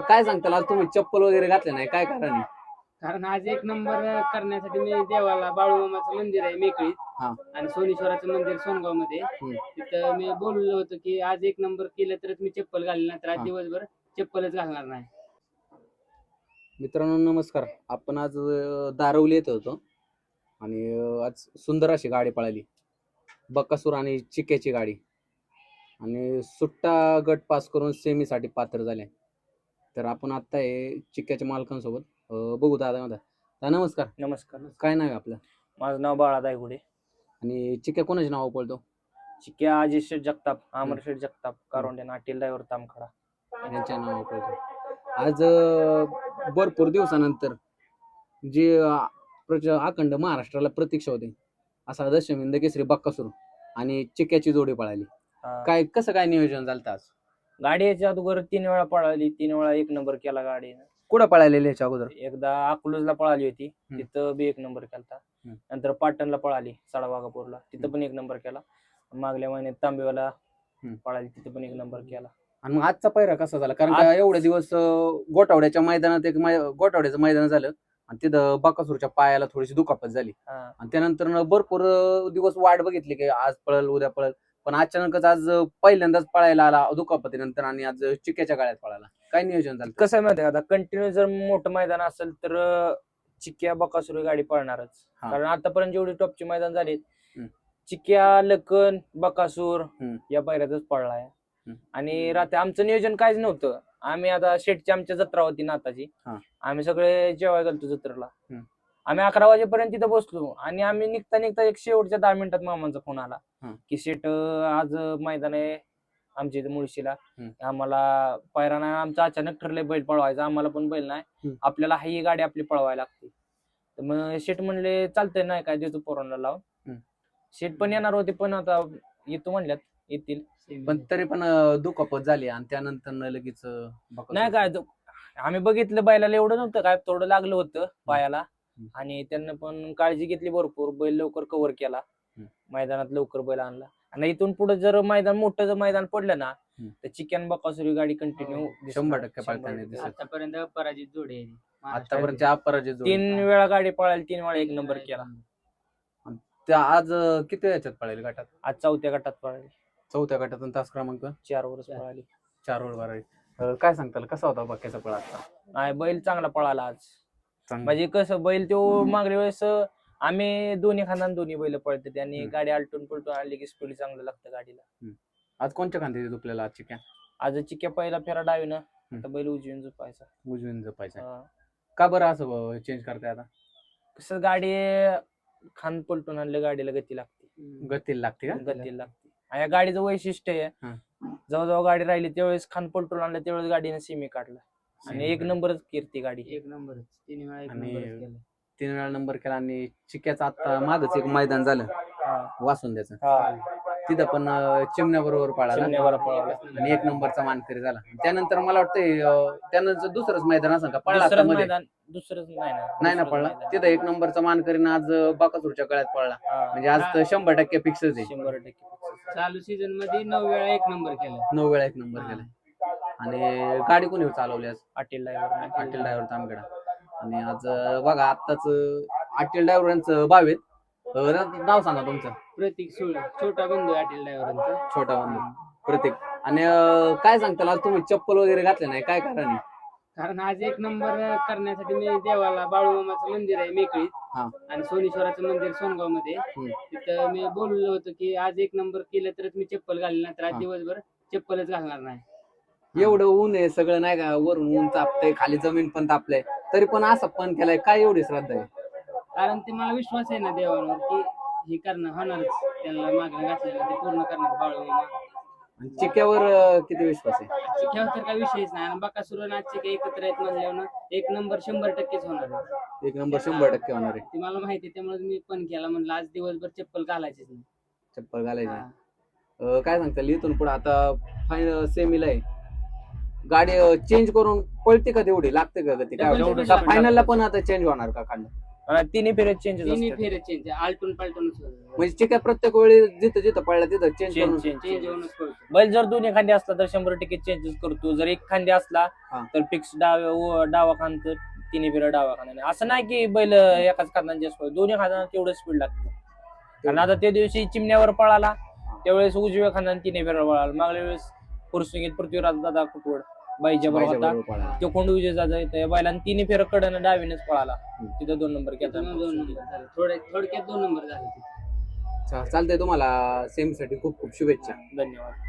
काय सांगताल आज तुम्ही चप्पल वगैरे घातले नाही काय कारण आहे? कारण आज एक नंबर करण्यासाठी मी देवाला बाळूमामाचं मंदिर आहे मेकळीत हा. आणि सोनेश्वराचं मंदिर सोनगावमध्ये हम्म. तिथं मी बोललो होतो की आज एक नंबर केलं तरच मी चप्पल घालली नाही तर आज हा. दिवसभर चप्पलच घालणार नाही मित्रांनो नमस्कार आपण आज अं, दारवली येत होतो आणि अं, आज सुंदर अशी गाडी पळाली बकासूर आणि चिक्याची गाडी आणि सुट्टा गट पास करून सेमीसाठी पात्र झाले तर आपण आत्ता आहे चिक्याच्या मालकांसोबत. अं, बघू दादा दादा नमस्कार. नमस्कार. काय नाव आहे आपलं? माझं नाव बाळा दायगुडे आणि चिक्या कोणाचे नाव पळतो? चिक्या अजित शेठ जगताप अमर शेठ जगताप कारोंडे नाटील ड्रायव्हर तामखडा. यांच्या नाव पळतो. आज अं, भरपूर दिवसानंतर जे अं, प्रच- अखंड महाराष्ट्राला प्रतीक्षा होते असा दशमिंद केसरी बक्कासूर आणि चिक्याची जोडी पळाली. हा. काय कसं काय नियोजन झालं आज? गाडी याच्या अगोदर तीन वेळा पळाली तीन वेळा एक नंबर केला गाडीनं. कुठं पळालेले याच्या अगोदर? एकदा अकलूजला पळाली होती तिथं बी एक नंबर हम्म. नंतर पाटणला पळाली साडावागापूरला तिथं पण एक नंबर केला. मागल्या महिन्यात तांबेवाला. पळाली तिथं पण एक नंबर केला. आणि मग आजचा पहिरा कसा झाला? कारण का एवढे दिवस गोटावड्याच्या मैदानात एक गोटावड्याचं मैदान झालं आणि तिथं बकासूरच्या पायाला थोडीशी दुखापत झाली. आणि त्यानंतर भरपूर दिवस वाट बघितली की आज पळल उद्या पळल. पण अचानकच आज पहिल्यांदाच पळायला आला दुखापतीनंतर आणि आज चिक्याच्या गाड्यात पळाला काय नियोजन झालं कसं आहे माहिती आता कंटिन्यू जर मोठं मैदान असेल तर चिक्या बकासुरी गाडी पळणारच हा. कारण आतापर्यंत जेवढी टॉपची मैदान झाली हम्म. चिक्या लखन बकासूर हम्म. या पायऱ्यातच पळलाय हम्म. आणि रात्री आमचं नियोजन काहीच नव्हतं आम्ही आता शेटची आमच्या जत्रा होती नाताची हा. आम्ही सगळे जेवायला गेलतो जत्रेला हम्म. आम्ही अकरा वाजेपर्यंत तिथं बसलो आणि आम्ही निघता निघता एक शेवटच्या दहा मिनिटात मामांचा फोन आला हा. की शेट आज मैदान आहे आमच्या इथे मुळशीला. आम्हाला पायरा नाही आमचं अचानक ठरलंय बैल पळवायचा. आम्हाला पण बैल नाही. आपल्याला ही गाडी आपली पळवायला लागते. तर मग शेट म्हणले चालतंय नाही काय देतो पोरांना लावून. शेट पण येणार होते पण आता येतो म्हणल्यात येतील. पण तरी पण अं, दुखापत झाली आणि त्यानंतर न लगेच अं, बकासूर- नाही काय तो- आम्ही बघितलं बैलाला एवढं नव्हतं काय थोडं लागलं होतं पायाला. आणि त्यांना पण काळजी घेतली भरपूर. बैल लवकर कव्हर केला. मैदानात लवकर बैल आणला. आणि इथून पुढे जर मैदान मोठं जर मैदान पडलं ना. तर चिकन बकासुरी गाडी कंटिन्यू शंभर टक्के पळताना. आतापर्यंत पराजित जोडी आहे. आतापर्यंत अपराजित जोडी. तीन वेळा गाडी पळाली तीन वेळा एक नंबर केला. त्या आज अं, किती याच्यात पळाली गटात आज चौथ्या गटात पळाली. चौथ्या गटातून तास क्रमांक? चार वर्ष पळाली. चार वर बारा अं, काय सांगताल? कसा होता बाक्याचा पळ आता नाही बैल चांगला पळाला आज. म्हणजे कसं बैल तो मागल्या वेळेस आम्ही दोन्ही खांदान दोन्ही बैल पळते आणि हम्म. गाडी आलटून पलटून आली की स्पीड चांगलं लागतं गाडीला. आज कोणत्या खांदी दुखलेला आज चिक्या? आज चिक्या पहिला फेरा डावीनं आता बैल उजवीन झोपायचा. उजवीन जपायचा हा. का बरं असं चेंज करताय आता? कसं गाडी खान पलटून आणलं गाडीला गती लागते. गतीला लागते का? गती लागते. आणि या गाडीचं वैशिष्ट्य आहे हा. जेव्हा जेव्हा गाडी राहिली त्यावेळेस खान पलटून आणलं त्यावेळेस गाडीने सिमी काढला. आणि एक नंबरच कीर्ती गाडी. एक नंबरच. तिन्ही वेळा एक आणि- नंबरच केलं तीन वेळा नंबर केला आणि चिक्याचं आता मागच एक मैदान झालं. हा. वासून हा. तिथं पण चिमण्या बरोबर पळाला. चिमण्यावर पळाला. आणि एक नंबरचा मानकरी झाला. त्यानंतर मला वाटतंय अं, त्यानंतर दुसरंच मैदान असं का पळला आता दुसरंच मध्ये. मैदान दुसरंच नाही ना. नाही ना दुसरंच पळला. मैदान. तिथं एक नंबरचा मानकरीनं आज अं, बाकासूरच्या गळ्यात पळला. हा. म्हणजे आज तर शंभर टक्के फिक्सच आहे शंभर टक्के चालू सीझनमध्ये नऊ वेळा एक नंबर केला नऊ वेळा एक नंबर केलाय. आणि गाडी कोणी चालवली आज पाटील ड्रायव्हर पाटील ड्रायव्हर तामगडा आणि आज बघा आत्ताच पाटील ड्रायव्हर यांचं भाव आहेत. अं, ना- नाव सांगा तुमचं. प्रतीक सुळ छोटा बंधू अटील ड्रायव्हरांचा. छोटा बंधू. प्रतीक. आणि काय सांगताल? आज तुम्ही चप्पल वगैरे घातले नाही. काय कारण आहे? कारण आज एक नंबर करण्यासाठी मी देवाला बाळूमामाचं मंदिर आहे मेकळीत. आणि सोनेश्वराचं मंदिर सोनगावमध्ये. तिथं मी बोललो होतो की आज एक नंबर केलं तरच मी चप्पल घालली नाही तर आज. दिवसभर चप्पलच घालणार नाही. एवढं ऊन आहे सगळं नाही का वरून ऊन तापतंय खाली जमीन पण तापलंय. तरी पण असं पण केलंय काय एवढी श्रद्धा आहे? कारण ते मला विश्वास आहे ना देवावर की हे करणं होणारच. त्यांना मागणं घातलेलं ते पूर्ण करणार बाळूमामा आणि चिक्यावर अं, किती विश्वास आहे? चिक्यावर तर काही विषयच नाही. आणि बाकासुर आणि आज चिक्या एकत्र आहेत म्हणल्यावर एक नंबर शंभर टक्केच होणार आहे. एक नंबर शंभर टक्के होणार आहे. ते मला माहिती आहे त्यामुळे मी पण केला म्हणलं आज दिवसभर चप्पल घालायचीच नाही. चप्पल घालायची. हा. अं, काय सांगताल इथून पुढे आता फायनल सेमीला आहे. गाडी चेंज करून पळते का तेवढी? लागते का तेवढं काय फायनलला पण आता चेंज होणार का खांड? आणि तिन्ही चेंजेस तिन्ही फेरे चेंज आलटून पालटूनच म्हणजे चिक्या प्रत्येक वेळी जिथं जिथं पडला तिथं चेंज करून. चेंज होऊनच पडतो बैल जर दोन्ही खांदे असला तर शंभर टक्के चेंजेस करतो. जर एक खांदे असला हा. तर फिक्स डाव्या व- डावा खांद तर तिन्ही फेऱ्या डावा खांदा असं नाही की बैल एकाच खांदा जास्त पळतो. दोन्ही खांदा तेवढं स्पीड लागतं. कारण आता त्या दिवशी चिमण्यावर पळाला त्यावेळेस उजव्या खांद्याने तिन्ही फेऱ्या पळाला. मागल्या वेळेस पुरसुंगीत पृथ्वीराज दादा कुटवड बाईच्या बरोबर होता पळाला. तो कोंड विजय जाजा त्या बैलांनी तिन्ही फेरं कडनं डावीनेच पळाला हम्म. तिथं दोन नंबर तिथून दोन नंबर झाले थोडे थोडक्यात दोन नंबर झाले. चा- चालतंय तुम्हाला सेमीसाठी खूप खूप शुभेच्छा धन्यवाद